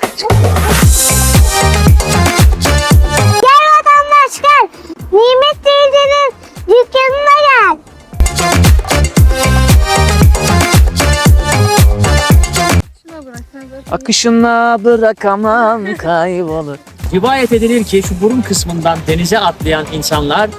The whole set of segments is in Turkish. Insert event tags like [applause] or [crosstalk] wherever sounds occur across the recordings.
kaç kaç. Gel vatandaş gel. Nimet teyzenin dükkanına gel. Akışına bırakamam [laughs] kaybolur. Rivayet edilir ki şu burun kısmından denize atlayan insanlar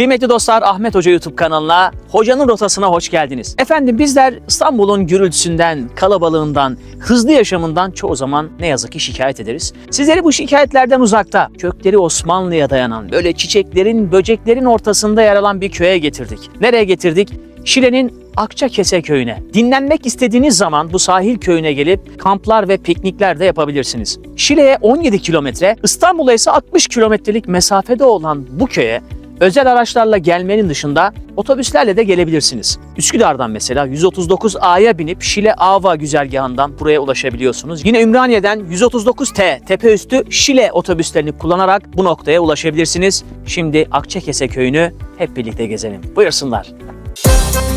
Kıymetli dostlar Ahmet Hoca YouTube kanalına Hocanın Rotasına hoş geldiniz. Efendim bizler İstanbul'un gürültüsünden, kalabalığından, hızlı yaşamından çoğu zaman ne yazık ki şikayet ederiz. Sizleri bu şikayetlerden uzakta, kökleri Osmanlı'ya dayanan, böyle çiçeklerin, böceklerin ortasında yer alan bir köye getirdik. Nereye getirdik? Şile'nin Akçakese köyüne. Dinlenmek istediğiniz zaman bu sahil köyüne gelip kamplar ve piknikler de yapabilirsiniz. Şile'ye 17 kilometre, İstanbul'a ise 60 kilometrelik mesafede olan bu köye özel araçlarla gelmenin dışında otobüslerle de gelebilirsiniz. Üsküdar'dan mesela 139A'ya binip Şile Ava güzergahından buraya ulaşabiliyorsunuz. Yine Ümraniye'den 139T tepe üstü Şile otobüslerini kullanarak bu noktaya ulaşabilirsiniz. Şimdi Akçakese köyünü hep birlikte gezelim. Buyursunlar. Sinan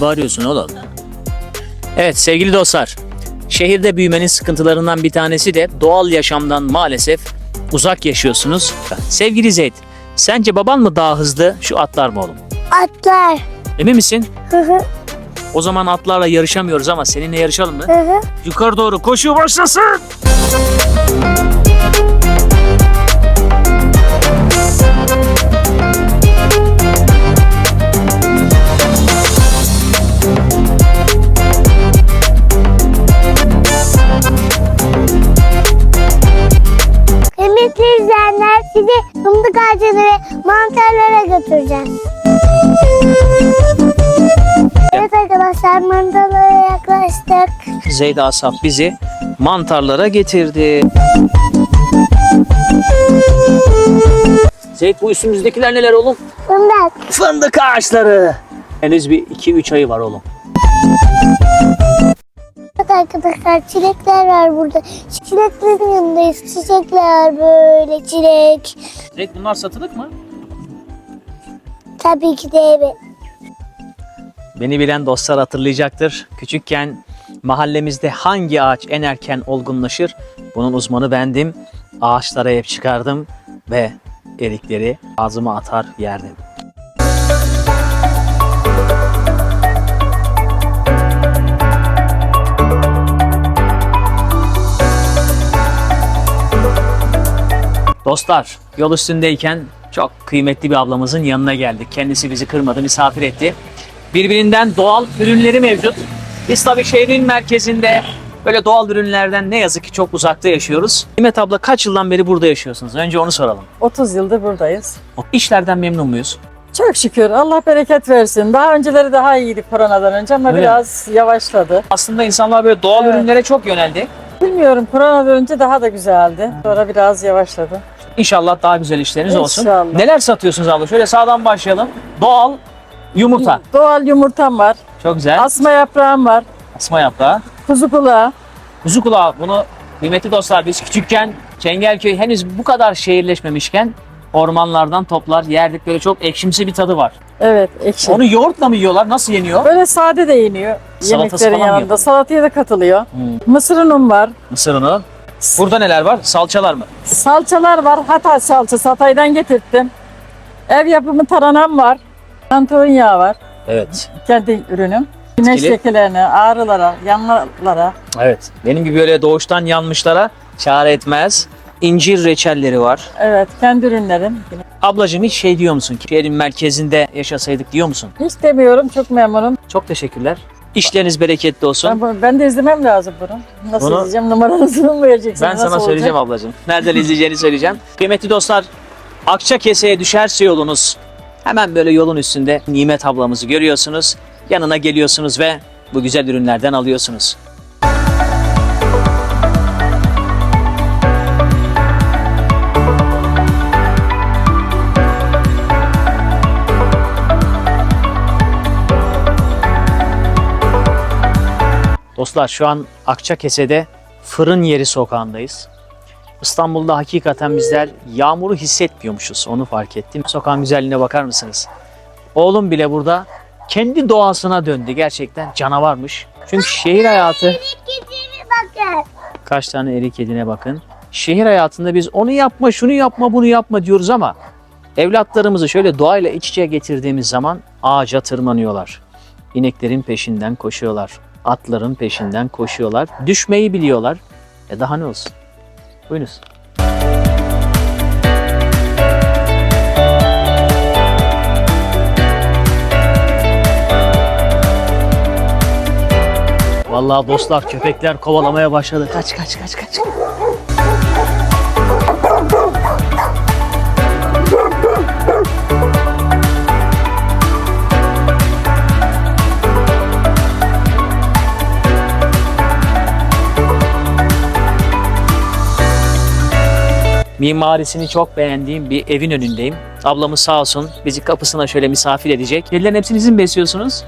Ne bağırıyorsun oğlum? Evet sevgili dostlar, şehirde büyümenin sıkıntılarından bir tanesi de doğal yaşamdan maalesef uzak yaşıyorsunuz. Sevgili Zeyd, sence baban mı daha hızlı, şu atlar mı oğlum? Atlar. Emin misin? Hı hı O zaman atlarla yarışamıyoruz ama seninle yarışalım mı? hı hı. Yukarı doğru koşu başlasın. Kıymetli izleyenler sizi fındık ağacını ve mantarlara götüreceğiz. Evet arkadaşlar mantarlara yaklaştık. Zeyd Asaf bizi mantarlara getirdi. Zeyd bu üstümüzdekiler neler oğlum? Fındık. Fındık ağaçları. Henüz bir 2-3 ayı var oğlum. Evet arkadaşlar çilekler var burada. Çileklerin yanındayız. Çiçekler böyle çilek. Zeyd bunlar satılık mı? Tabii ki de evet. Beni bilen dostlar hatırlayacaktır. Küçükken mahallemizde hangi ağaç en erken olgunlaşır? Bunun uzmanı bendim. Ağaçlara hep çıkardım ve erikleri ağzıma atar yerdim. Dostlar, yol üstündeyken çok kıymetli bir ablamızın yanına geldik. Kendisi bizi kırmadı, misafir etti. Birbirinden doğal ürünleri mevcut. Biz tabii şehrin merkezinde böyle doğal ürünlerden ne yazık ki çok uzakta yaşıyoruz. Nimet abla kaç yıldan beri burada yaşıyorsunuz? Önce onu soralım. 30 yıldır buradayız. İşlerden memnun muyuz? Çok şükür Allah bereket versin. Daha önceleri daha iyiydi koronadan önce ama Öyle biraz yavaşladı. Aslında insanlar böyle doğal Evet. ürünlere çok yöneldi. Bilmiyorum koronadan önce daha da güzeldi. Sonra biraz yavaşladı. İnşallah daha güzel işleriniz olsun. İnşallah. Neler satıyorsunuz abla? Şöyle sağdan başlayalım. Doğal yumurta. Doğal yumurtam var. Çok güzel. Asma yaprağım var. Asma yaprağı. Kuzu kulağı. Kuzu kulağı bunu kıymetli dostlar biz küçükken Çengelköy henüz bu kadar şehirleşmemişken ormanlardan toplar yerdik böyle çok ekşimsi bir tadı var. Evet ekşi. Onu yoğurtla mı yiyorlar? Nasıl yeniyor? Böyle sade de yeniyor. Salatası Yemeklerin yanında. Salataya da katılıyor. Hmm. Mısır unum var. Mısır unu. Burada neler var? Salçalar mı? Salçalar var. Hatay salçası. Hatay'dan getirttim. Ev yapımı taranam var. Kantaron yağı var. Evet. Kendi ürünüm. Güneş Etkili. lekelerine, ağrılara, yanlara. Evet. Benim gibi böyle doğuştan yanmışlara çare etmez. İncir reçelleri var. Evet, kendi ürünlerim. Ablacığım hiç şey diyor musun ki şehrin merkezinde yaşasaydık diyor musun? Hiç demiyorum, çok memnunum. Çok teşekkürler. İşleriniz bereketli olsun. Ben, ben de izlemem lazım bunu. Nasıl Bunu- izleyeceğim? Numaranızı mı vereceksiniz? Ben sana Nasıl söyleyeceğim olacak? ablacığım. Nereden izleyeceğini söyleyeceğim. [laughs] Kıymetli dostlar, Akçakese'ye düşerse yolunuz hemen böyle yolun üstünde Nimet ablamızı görüyorsunuz. Yanına geliyorsunuz ve bu güzel ürünlerden alıyorsunuz. Dostlar şu an Akçakese'de Fırın Yeri sokağındayız. İstanbul'da hakikaten bizler yağmuru hissetmiyormuşuz. Onu fark ettim. Sokağın güzelliğine bakar mısınız? Oğlum bile burada kendi doğasına döndü. Gerçekten canavarmış. Çünkü şehir hayatı kaç tane erik yediğine bakın. Şehir hayatında biz onu yapma, şunu yapma, bunu yapma diyoruz ama evlatlarımızı şöyle doğayla iç içe getirdiğimiz zaman ağaca tırmanıyorlar. İneklerin peşinden koşuyorlar. Atların peşinden koşuyorlar. Düşmeyi biliyorlar. E daha ne olsun? Buyurunuz. Vallahi dostlar köpekler kovalamaya başladı. Kaç kaç kaç kaç. Mimarisini çok beğendiğim bir evin önündeyim. Ablamız sağ olsun bizi kapısına şöyle misafir edecek. Kedilerin hepsini siz mi besliyorsunuz?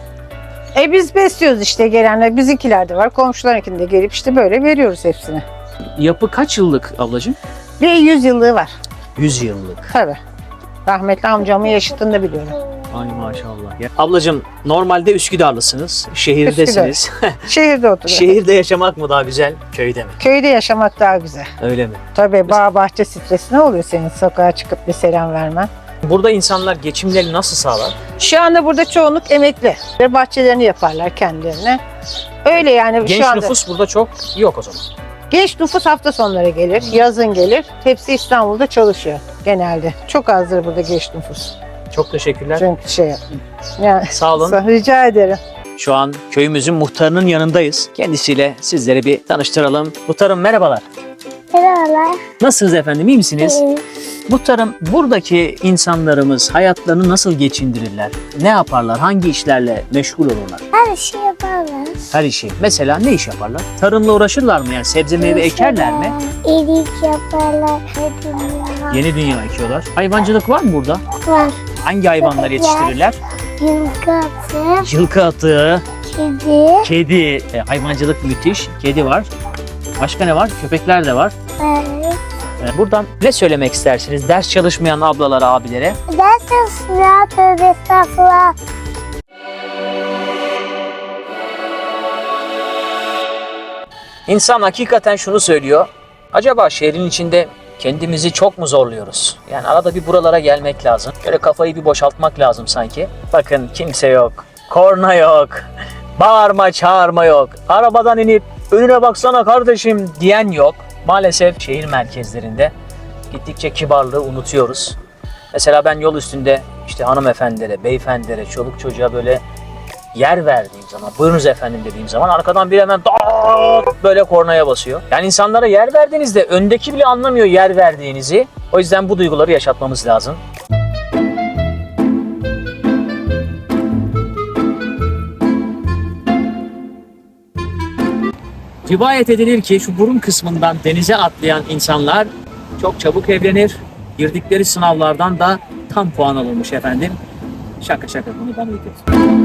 E biz besliyoruz işte gelenler. Bizimkiler de var. Komşularınkini de gelip işte böyle veriyoruz hepsini. Yapı kaç yıllık ablacığım? Bir 100 yıllığı var 100 yıllık. tabii. Rahmetli amcamın yaşıtını biliyorum. Ay maşallah. Ya, ablacığım normalde Üsküdarlısınız. Şehirdesiniz. [laughs] Şehirde oturuyor. Şehirde yaşamak mı daha güzel, köyde mi? Köyde yaşamak daha güzel. Öyle mi? Tabii bağ bahçe stresi ne oluyor senin sokağa çıkıp bir selam vermen? Burada insanlar geçimlerini nasıl sağlar? Şu anda burada çoğunluk emekli. Bahçelerini yaparlar kendilerine. Öyle yani Genç şu anda. nüfus burada çok yok o zaman. Genç nüfus hafta sonları gelir, yazın gelir. Hepsi İstanbul'da çalışıyor genelde. Çok azdır burada genç nüfus. Çok teşekkürler. Çünkü şey yani Sağ olun. rica ederim. Şu an köyümüzün muhtarının yanındayız. Kendisiyle sizleri bir tanıştıralım. Muhtarım merhabalar. Merhabalar. Nasılsınız efendim, iyi misiniz? İyi. Muhtarım buradaki insanlarımız hayatlarını nasıl geçindirirler? Ne yaparlar? Hangi işlerle meşgul olurlar? Her şey yaparlar. Her işi. Mesela ne iş yaparlar? Tarımla uğraşırlar mı? Yani sebze meyve ekerler mi? İyilik yaparlar. Yeni dünya ekiyorlar. Hayvancılık var mı burada? var. Hangi hayvanlar yetiştirirler? Yılgası, Yılkı atı, kedi, kedi. E, hayvancılık müthiş. Kedi var. Başka ne var? Köpekler de var. evet. E, buradan ne söylemek istersiniz? Ders çalışmayan ablalara, abilere. Ders çalışmıyor. Tövbe estağfurullah. İnsan hakikaten şunu söylüyor. Acaba şehrin içinde kendimizi çok mu zorluyoruz? Yani arada bir buralara gelmek lazım. Böyle kafayı bir boşaltmak lazım sanki. Bakın kimse yok. Korna yok. Bağırma çağırma yok. Arabadan inip önüne baksana kardeşim diyen yok. Maalesef şehir merkezlerinde gittikçe kibarlığı unutuyoruz. Mesela ben yol üstünde işte hanımefendilere, beyefendilere, çoluk çocuğa böyle yer verdiğim zaman, buyurunuz efendim dediğim zaman arkadan biri hemen dağıt böyle kornaya basıyor. Yani insanlara yer verdiğinizde öndeki bile anlamıyor yer verdiğinizi. O yüzden bu duyguları yaşatmamız lazım. Rivayet edilir ki şu burun kısmından denize atlayan insanlar çok çabuk evlenir. Girdikleri sınavlardan da tam puan alınmış efendim. Şaka şaka bunu ben uydurdum.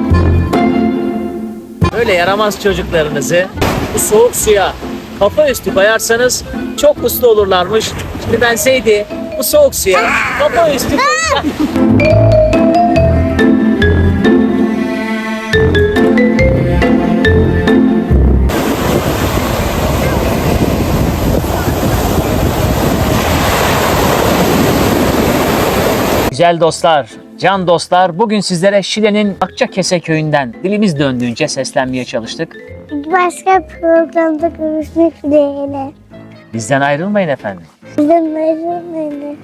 Böyle yaramaz çocuklarınızı bu soğuk suya kafa üstü koyarsanız çok uslu olurlarmış. Şimdi ben Seydi bu soğuk suya kafa üstü Güzel dostlar, can dostlar, bugün sizlere Şile'nin Akçakese köyünden dilimiz döndüğünce seslenmeye çalıştık. Başka programda görüşmek dileğiyle. Bizden ayrılmayın efendim. Bizden ayrılmayın.